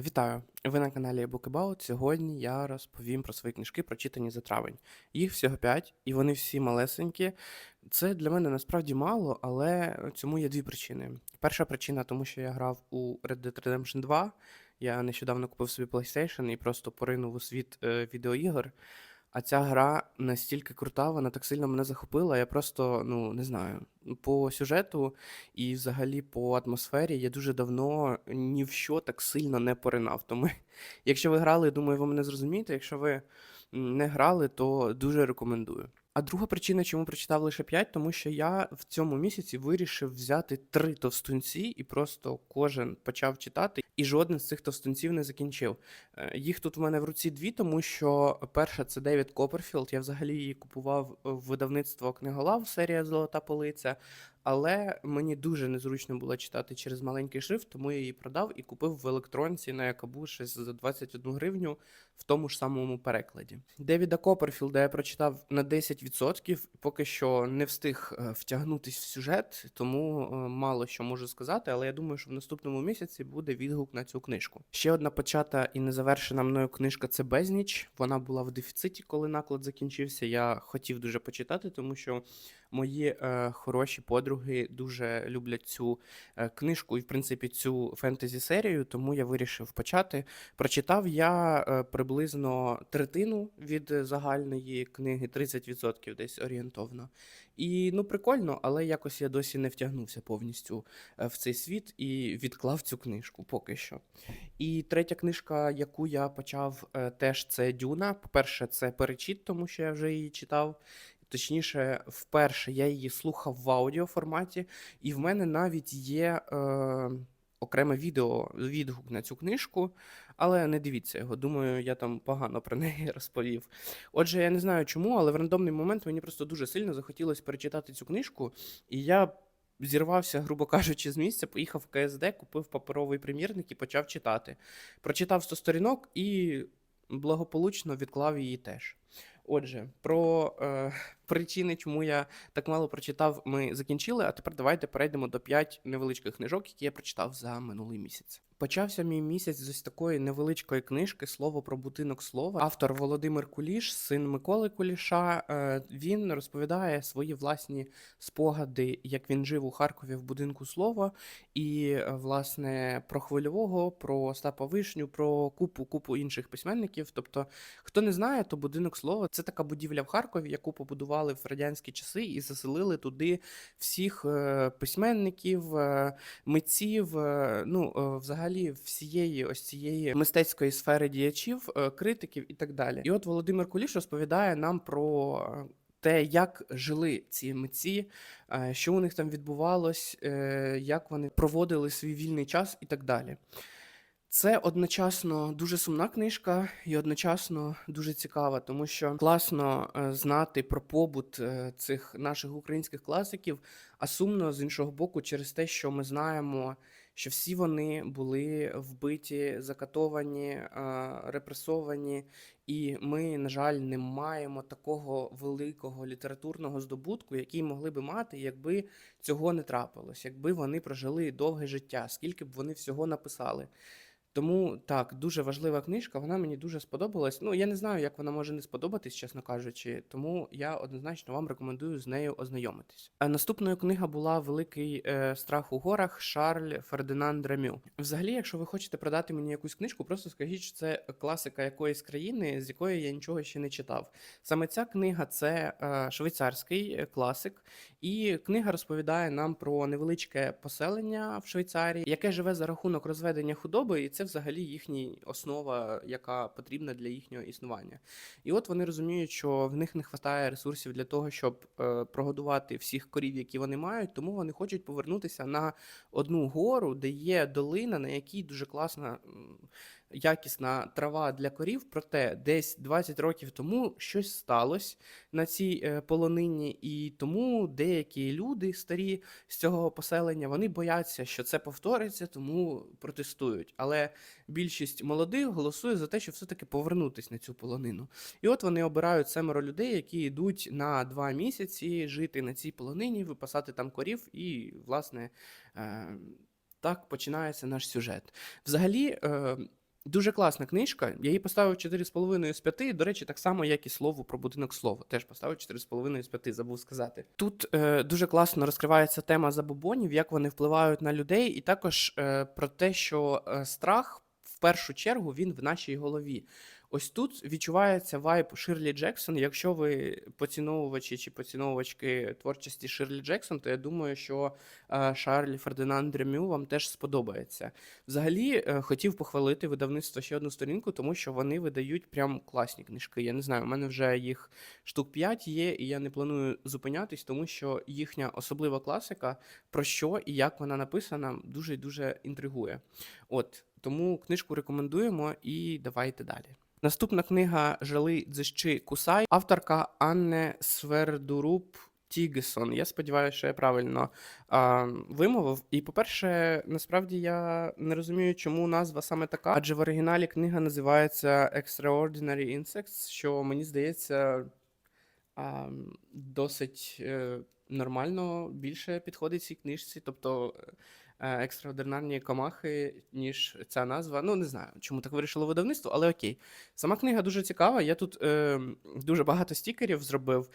Вітаю! Ви на каналі Book About. Сьогодні я розповім про свої книжки, прочитані за травень. Їх всього 5, і вони всі малесенькі. Це для мене насправді мало, але цьому є дві причини. Перша причина, тому що я грав у Red Dead Redemption 2. Я нещодавно купив собі PlayStation і просто поринув у світ е, відеоігор. А ця гра настільки крута, вона так сильно мене захопила. Я просто, ну, не знаю, по сюжету і взагалі по атмосфері я дуже давно ні в що так сильно не поринав. Тому, якщо ви грали, думаю, ви мене зрозумієте. Якщо ви не грали, то дуже рекомендую. А друга причина, чому прочитав лише 5, тому що я в цьому місяці вирішив взяти три товстунці і просто кожен почав читати, і жоден з цих товстунців не закінчив. Е, Їх тут в мене в руці дві, тому що перша це Девід Копперфілд. Я взагалі її купував в видавництво книголав, серія Золота полиця. Але мені дуже незручно було читати через маленький шрифт, тому я її продав і купив в електронці на Якабу щось за 21 гривню в тому ж самому перекладі. Девіда Копперфілда я прочитав на 10%, поки що не встиг е, втягнутись в сюжет, тому е, мало що можу сказати, але я думаю, що в наступному місяці буде відгук на цю книжку. Ще одна почата і незавершена мною книжка це Безніч. Вона була в дефіциті, коли наклад закінчився. Я хотів дуже почитати, тому що мої е, хороші подруги дуже люблять цю е, книжку і, в принципі, цю фентезі серію, тому я вирішив почати. Прочитав я е, приблизно третину від е, загальної книги, 30% десь орієнтовно. І ну прикольно, але якось я досі не втягнувся повністю е, в цей світ і відклав цю книжку поки що. І третя книжка, яку я почав, е, теж це Дюна. По-перше, це перечіт, тому що я вже її читав. Точніше, вперше я її слухав в аудіоформаті, і в мене навіть є е, окреме відео, відгук на цю книжку, але не дивіться його. Думаю, я там погано про неї розповів. Отже, я не знаю чому, але в рандомний момент мені просто дуже сильно захотілося перечитати цю книжку, і я зірвався, грубо кажучи, з місця, поїхав в КСД, купив паперовий примірник і почав читати. Прочитав 100 сторінок і благополучно відклав її теж. Отже, про е, причини, чому я так мало прочитав, ми закінчили. А тепер давайте перейдемо до 5 невеличких книжок, які я прочитав за минулий місяць. Почався мій місяць з ось такої невеличкої книжки Слово про будинок слова. Автор Володимир Куліш, син Миколи Куліша. Е, він розповідає свої власні спогади, як він жив у Харкові в будинку слова, і е, власне про хвильового, про Остапа Вишню, про купу купу інших письменників. Тобто, хто не знає, то будинок слова це така будівля в Харкові, яку побудували в радянські часи і заселили туди всіх е, письменників, е, митців, е, ну взагалі всієї ось цієї мистецької сфери діячів, критиків і так далі. І от Володимир Куліш розповідає нам про. Те, як жили ці митці, що у них там відбувалось, як вони проводили свій вільний час і так далі. Це одночасно дуже сумна книжка і одночасно дуже цікава, тому що класно е, знати про побут е, цих наших українських класиків, а сумно з іншого боку, через те, що ми знаємо, що всі вони були вбиті, закатовані, е, репресовані, і ми, на жаль, не маємо такого великого літературного здобутку, який могли би мати, якби цього не трапилось, якби вони прожили довге життя, скільки б вони всього написали. Тому так, дуже важлива книжка, вона мені дуже сподобалась. Ну, я не знаю, як вона може не сподобатись, чесно кажучи, тому я однозначно вам рекомендую з нею ознайомитись. А наступною книга була Великий е, страх у горах Шарль Фердинанд Ремю. Взагалі, якщо ви хочете продати мені якусь книжку, просто скажіть, що це класика якоїсь країни, з якої я нічого ще не читав. Саме ця книга це е, швейцарський е, класик, і книга розповідає нам про невеличке поселення в Швейцарії, яке живе за рахунок розведення худоби, і це взагалі їхня основа, яка потрібна для їхнього існування. І от вони розуміють, що в них не вистачає ресурсів для того, щоб е, прогодувати всіх корів, які вони мають, тому вони хочуть повернутися на одну гору, де є долина, на якій дуже класна. Якісна трава для корів, проте десь 20 років тому щось сталося на цій е, полонині, і тому деякі люди старі з цього поселення вони бояться, що це повториться, тому протестують. Але більшість молодих голосує за те, щоб все-таки повернутися на цю полонину. І от вони обирають семеро людей, які йдуть на два місяці жити на цій полонині, випасати там корів, і, власне, е, так починається наш сюжет. Взагалі. Дуже класна книжка. Я її поставив 4,5 з 5. До речі, так само, як і слово про будинок слова. Теж поставив 4,5 з 5, забув сказати. Тут е, дуже класно розкривається тема забобонів, як вони впливають на людей, і також е, про те, що е, страх в першу чергу він в нашій голові. Ось тут відчувається вайб Ширлі Джексон. Якщо ви поціновувачі чи поціновувачки творчості Ширлі Джексон, то я думаю, що е, Шарлі Фердинанд Ремю вам теж сподобається. Взагалі, е, хотів похвалити видавництво ще одну сторінку, тому що вони видають прям класні книжки. Я не знаю, у мене вже їх штук 5 є, і я не планую зупинятись, тому що їхня особлива класика, про що і як вона написана, дуже дуже інтригує. От тому книжку рекомендуємо і давайте далі. Наступна книга Жали Дзищи Кусай, авторка Анне Свердуруб Тігесон. Я сподіваюся, що я правильно а, вимовив. І, по-перше, насправді я не розумію, чому назва саме така, адже в оригіналі книга називається Extraordinary Insects, що мені здається а, досить е, нормально більше підходить цій книжці. Тобто екстраординарні комахи, ніж ця назва. Ну, не знаю, чому так вирішило видавництво, але окей. Сама книга дуже цікава. Я тут е, дуже багато стікерів зробив,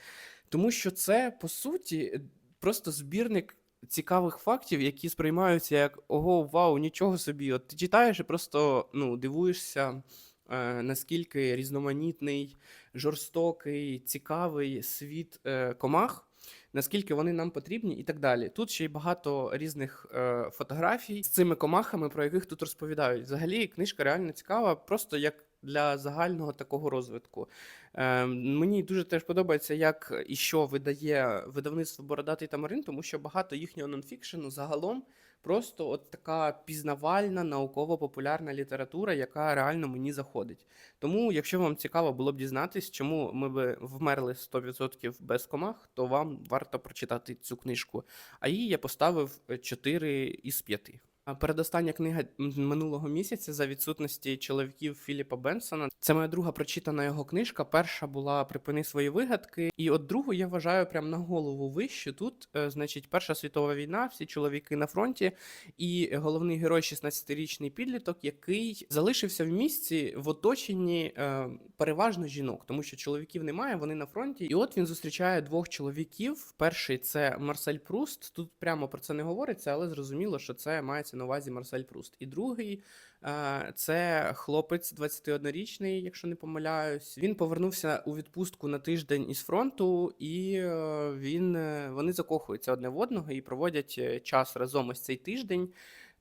тому що це, по суті, просто збірник цікавих фактів, які сприймаються як ого, вау, нічого собі. От ти читаєш і просто ну, дивуєшся, е, наскільки різноманітний, жорстокий, цікавий світ е, комах наскільки вони нам потрібні, і так далі. Тут ще й багато різних е, фотографій з цими комахами, про яких тут розповідають. Взагалі, книжка реально цікава, просто як для загального такого розвитку. Е, мені дуже теж подобається, як і що видає видавництво Бородатий Тамарин, тому що багато їхнього нонфікшену загалом. Просто от така пізнавальна, науково-популярна література, яка реально мені заходить. Тому, якщо вам цікаво було б дізнатись, чому ми би вмерли 100% без комах, то вам варто прочитати цю книжку. А її я поставив 4 із 5. Передостання книга минулого місяця за відсутності чоловіків Філіпа Бенсона. Це моя друга прочитана його книжка. Перша була Припини свої вигадки. І от другу я вважаю прям на голову вище. Тут, е, значить, Перша світова війна, всі чоловіки на фронті, і головний герой, 16-річний підліток, який залишився в місці в оточенні е, переважно жінок, тому що чоловіків немає, вони на фронті. І от він зустрічає двох чоловіків. Перший це Марсель Пруст. Тут прямо про це не говориться, але зрозуміло, що це мається на увазі Марсель Пруст. І другий е, це хлопець 21-річний, якщо не помиляюсь. Він повернувся у відпустку на тиждень із фронту, і е, він е, вони закохуються одне в одного і проводять час разом ось цей тиждень.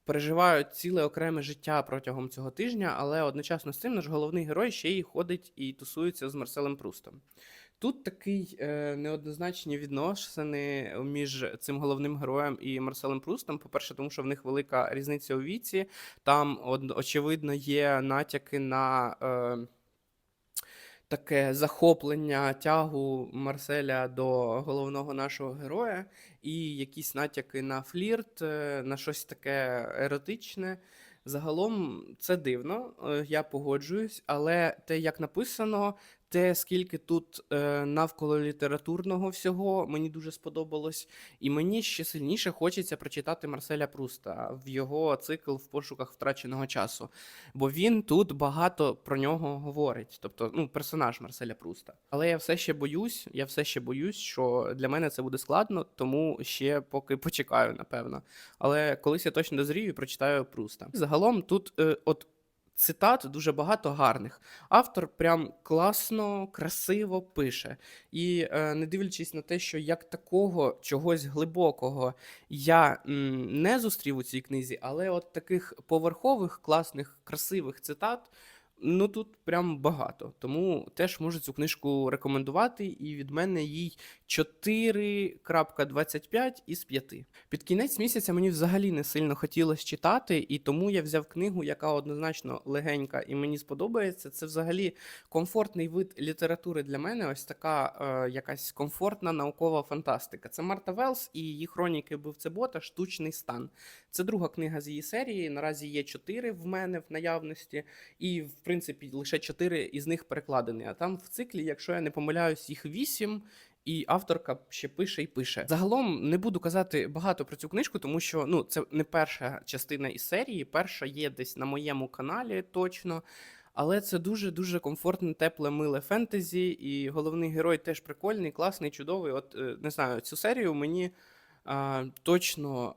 Переживають ціле окреме життя протягом цього тижня, але одночасно з цим наш головний герой ще й ходить і тусується з Марселем Прустом. Тут такий е, неоднозначні відносини між цим головним героєм і Марселем Прустом. По-перше, тому що в них велика різниця у віці. Там, очевидно, є натяки на. Е, Таке захоплення тягу Марселя до головного нашого героя, і якісь натяки на флірт, е, на щось таке еротичне. Загалом це дивно, е, я погоджуюсь, але те, як написано, те, скільки тут е, навколо літературного всього, мені дуже сподобалось, і мені ще сильніше хочеться прочитати Марселя Пруста в його цикл в пошуках втраченого часу. Бо він тут багато про нього говорить, тобто ну, персонаж Марселя Пруста. Але я все ще боюсь, я все ще боюсь, що для мене це буде складно, тому ще поки почекаю, напевно. Але колись я точно дозрію і прочитаю Пруста. Загалом тут, е, от цитат дуже багато гарних. Автор прям класно, красиво пише. І е, не дивлячись на те, що як такого чогось глибокого я не зустрів у цій книзі, але от таких поверхових, класних, красивих цитат. Ну тут прям багато. Тому теж можу цю книжку рекомендувати, і від мене їй 4.25 із 5. Під кінець місяця мені взагалі не сильно хотілося читати, і тому я взяв книгу, яка однозначно легенька і мені сподобається. Це взагалі комфортний вид літератури для мене. Ось така е, якась комфортна наукова фантастика. Це Марта Велс і її хроніки Бивцебота Штучний стан. Це друга книга з її серії. Наразі є чотири в мене в наявності, і в принципі лише чотири із них перекладені. А там в циклі, якщо я не помиляюсь, їх вісім. і авторка ще пише і пише. Загалом не буду казати багато про цю книжку, тому що ну це не перша частина із серії. Перша є десь на моєму каналі точно. Але це дуже дуже комфортне, тепле, миле фентезі, і головний герой теж прикольний, класний, чудовий. От е, не знаю, цю серію мені точно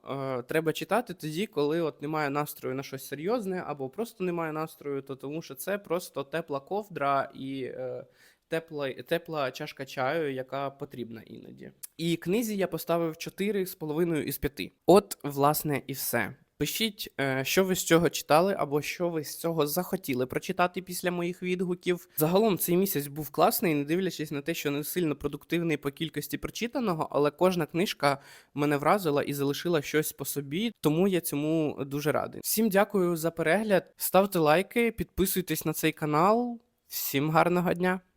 треба читати тоді, коли от немає настрою на щось серйозне, або просто немає настрою, то тому що це просто тепла ковдра і е, тепла, тепла чашка чаю, яка потрібна іноді. І книзі я поставив 4,5 із 5. От, власне, і все. Пишіть, е, що ви з цього читали, або що ви з цього захотіли прочитати після моїх відгуків. Загалом цей місяць був класний, не дивлячись на те, що не сильно продуктивний по кількості прочитаного, але кожна книжка мене вразила і залишила щось по собі, тому я цьому дуже радий. Всім дякую за перегляд. Ставте лайки, підписуйтесь на цей канал. Всім гарного дня!